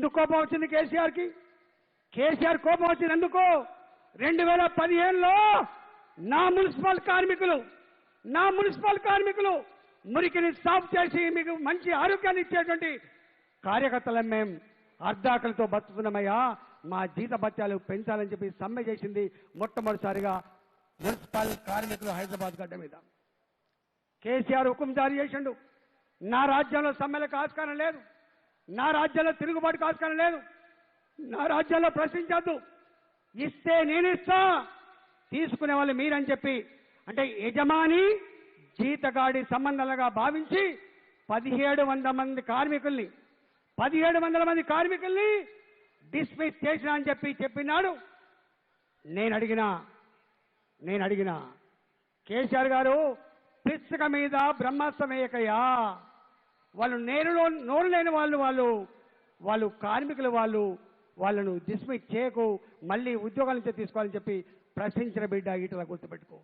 ఎందుకు కోపం వచ్చింది కేసీఆర్కి? కేసీఆర్ కోపం వచ్చింది ఎందుకు? రెండు వేల పదిహేనులో నా మున్సిపల్ కార్మికులు నా మున్సిపల్ కార్మికులు మురికిని సాఫ్ చేసి మీకు మంచి ఆరోగ్యాన్ని ఇచ్చేటువంటి కార్యకర్తలం మేం అర్ధాకలతో బతుకుతున్నామయ్యా. మా జీత భత్యాలు పెంచాలని చెప్పి సమ్మె చేసింది మొట్టమొదటిసారిగా మున్సిపల్ కార్మికులు హైదరాబాద్ గడ్డ మీద. కేసీఆర్ హుకుం జారీ చేసిండు. నా రాజ్యంలో సమ్మెలకు ఆస్కారం లేదు. నా రాజ్యంలో తిరుగుబాటు ఆస్కారం లేదు. నా రాజ్యాల్లో ప్రశ్నించద్దు. ఇస్తే నేను ఇస్తా. తీసుకునే వాళ్ళు మీరని చెప్పి అంటే యజమాని జీతగాడి సంబంధాలుగా భావించి పదిహేడు వందల మంది కార్మికుల్ని పదిహేడు వందల మంది కార్మికుల్ని డిస్మిస్ చేసిన అని చెప్పి చెప్పినాడు. నేను అడిగినా నేను అడిగినా కేసీఆర్ గారు పిచ్చుక మీద బ్రహ్మాస్త్రం వాళ్ళు నేరులో నోరు లేని వాళ్ళు వాళ్ళు వాళ్ళు కార్మికులు వాళ్ళు వాళ్ళను డిస్మిస్ చేయకు మళ్ళీ ఉద్యోగాల నుంచి తీసుకోవాలని చెప్పి ప్రశ్నించిన బిడ్డ ఈటల గుర్తుపెట్టుకో.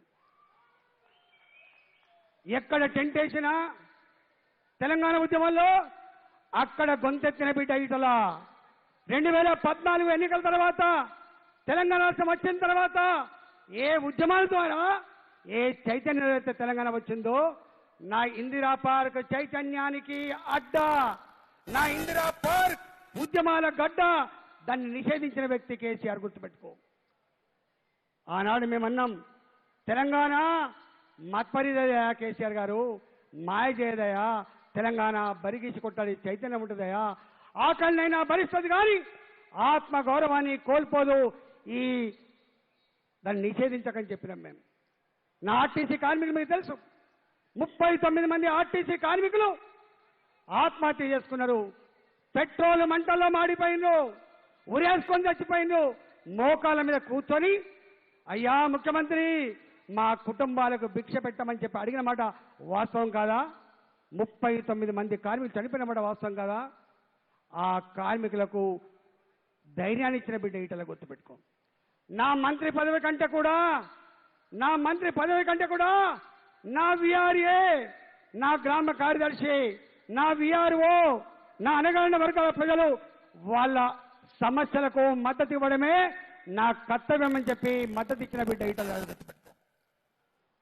ఎక్కడ టెంట్ వేసినా తెలంగాణ ఉద్యమంలో అక్కడ గొంతెత్తిన బిడ్డ ఇటల రెండు వేల పద్నాలుగు ఎన్నికల తర్వాత తెలంగాణ రాష్ట్రం వచ్చిన తర్వాత ఏ ఉద్యమాల ద్వారా ఏ చైతన్యం తెలంగాణ వచ్చిందో నా ఇందిరా పార్క్ చైతన్యానికి అడ్డ. నా ఇందిరా పార్క్ ఉద్యమాల గడ్డ. దాన్ని నిషేధించిన వ్యక్తి కేసీఆర్ గుర్తుపెట్టుకో. ఆనాడు మేమన్నాం తెలంగాణ మత్పరిదయా కేసీఆర్ గారు మాయ చేయదయా తెలంగాణ బరిగీసి కొట్టాలి చైతన్యం ఉంటుందయా ఆకలినైనా భరిస్తుంది కానీ ఆత్మ గౌరవాన్ని కోల్పోదు. ఈ దాన్ని నిషేధించకని చెప్పినాం మేము. నా ఆర్టీసీ కార్మికులు మీకు తెలుసు. ముప్పై తొమ్మిది మంది ఆర్టీసీ కార్మికులు ఆత్మహత్య చేసుకున్నారు. పెట్రోల్ మంటల్లో మాడిపోయిండు ఉరేసుకొని చచ్చిపోయిండు మోకాల మీద కూర్చొని అయ్యా ముఖ్యమంత్రి మా కుటుంబాలకు భిక్ష పెట్టమని చెప్పి అడిగిన మాట వాస్తవం కాదా? ముప్పై తొమ్మిది మంది కార్మికులు చనిపోయిన మాట వాస్తవం కాదా? ఆ కార్మికులకు ధైర్యాన్ని ఇచ్చిన బిడ్డ ఈటల గుర్తుపెట్టుకో నా మంత్రి పదవి కంటే కూడా నా మంత్రి పదవి కంటే కూడా నా విఆర్ఏ నా గ్రామ కార్యదర్శి నా విఆర్ఓ నా అనగారిన వర్గాల ప్రజలు వాళ్ళ సమస్యలకు మద్దతు ఇవ్వడమే నా కర్తవ్యం అని చెప్పి మద్దతు ఇచ్చిన బిడ్డ ఈటల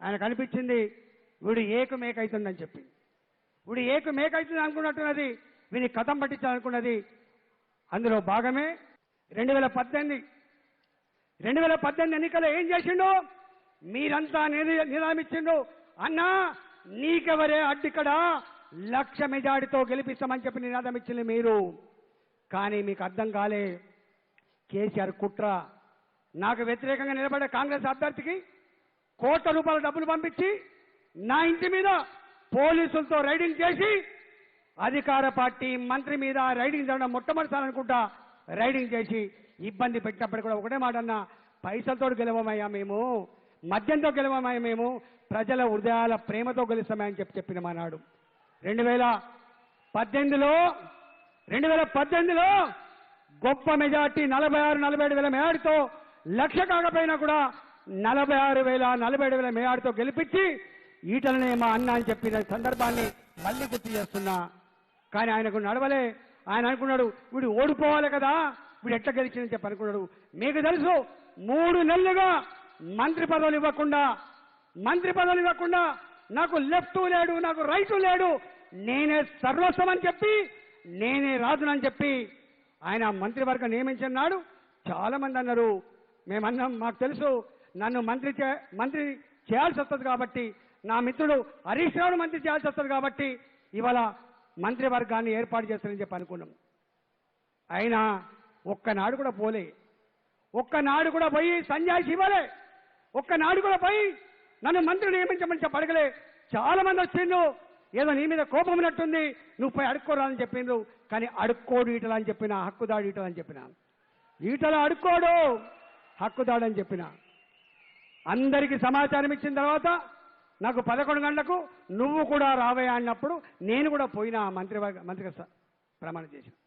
ఆయన కనిపించింది వీడు ఏకు మేక అవుతుందని చెప్పి. వీడు ఏకు మేక అవుతుంది అనుకున్నట్టున్నది వీని కథం పట్టించాలనుకున్నది అందులో భాగమే రెండు వేల పద్దెనిమిది రెండు వేల పద్దెనిమిది ఎన్నికల్లో ఏం చేసిండు? మీరంతా నిర- నిరామిచ్చిండు అన్నా నీకెవరే అడ్డిక్కడ లక్ష మెజార్టీతో గెలిపిస్తామని చెప్పి నినాదం ఇచ్చింది మీరు. కానీ మీకు అర్థం కాలే. కేసీఆర్ కుట్ర. నాకు వ్యతిరేకంగా నిలబడే కాంగ్రెస్ అభ్యర్థికి కోట్ల రూపాయల డబ్బులు పంపించి నా ఇంటి మీద పోలీసులతో రైడింగ్ చేసి అధికార పార్టీ మంత్రి మీద రైడింగ్ చేయడం మొట్టమొదటిసారి అనుకుంటా రైడింగ్ చేసి ఇబ్బంది పెట్టినప్పుడు కూడా ఒకటే మాట అన్న పైసలతో గెలవమయ్యా మేము. మద్యంతో గెలవమయ్యా మేము. ప్రజల హృదయాల ప్రేమతో గెలుస్తామని అని చెప్పి చెప్పిన మానాడు రెండు వేల పద్దెనిమిదిలో రెండు వేల పద్దెనిమిదిలో గొప్ప మెజార్టీ నలభై ఆరు నలభై ఏడు వేల మేయాడితో లక్ష కాకపోయినా కూడా నలభై ఆరు వేల నలభై ఏడు వేల మేయాడితో గెలిపించి ఈటలనే మా అన్న అని చెప్పిన సందర్భాన్ని మళ్ళీ గుర్తు చేస్తున్నా. కానీ ఆయనకు నడవలే. ఆయన అనుకున్నాడు వీడు ఓడిపోవాలి కదా. వీడు ఎట్లా గెలిచిందని చెప్పి అనుకున్నాడు. మీకు తెలుసు మూడు నెలలుగా మంత్రి పదవులు ఇవ్వకుండా మంత్రి పదవులు ఇవ్వకుండా నాకు లెఫ్ట్ లేడు నాకు రైట్ లేడు నేనే సర్వస్వం అని చెప్పి నేనే రాజునని చెప్పి ఆయన మంత్రివర్గం నియమించన్నాడు చాలా మంది అన్నారు మేమన్నాం మాకు తెలుసు నన్ను మంత్రి చే- మంత్రి చేయాల్సి వస్తుంది కాబట్టి నా మిత్రుడు హరీష్ రావు మంత్రి చేయాల్సి వస్తుంది కాబట్టి ఇవాళ మంత్రివర్గాన్ని ఏర్పాటు చేస్తానని చెప్పి అనుకున్నాం. అయినా ఒక్కనాడు కూడా పోలే. ఒక్కనాడు కూడా పోయి సంజాయిషి ఇవ్వలే ఒక్కనాడు కూడా పోయి నన్ను మంత్రి నియమించమని చెప్పి అడగలే. చాలా మంది వచ్చిండు ఏదో నీ మీద కోపం ఉన్నట్టుంది. నువ్వు పోయి అడుక్కోరాని చెప్పిండ్రు. కానీ అడుక్కోడు ఈటలు అని చెప్పిన హక్కుదాడు ఈటలు అని చెప్పిన. ఈటలు అడుక్కోడు హక్కుదాడు అని చెప్పిన. అందరికీ సమాచారం ఇచ్చిన తర్వాత నాకు పదకొండు గంటలకు నువ్వు కూడా రావయ్యా అన్నప్పుడు నేను కూడా పోయినా మంత్రి ప్రమాణం చేశాను.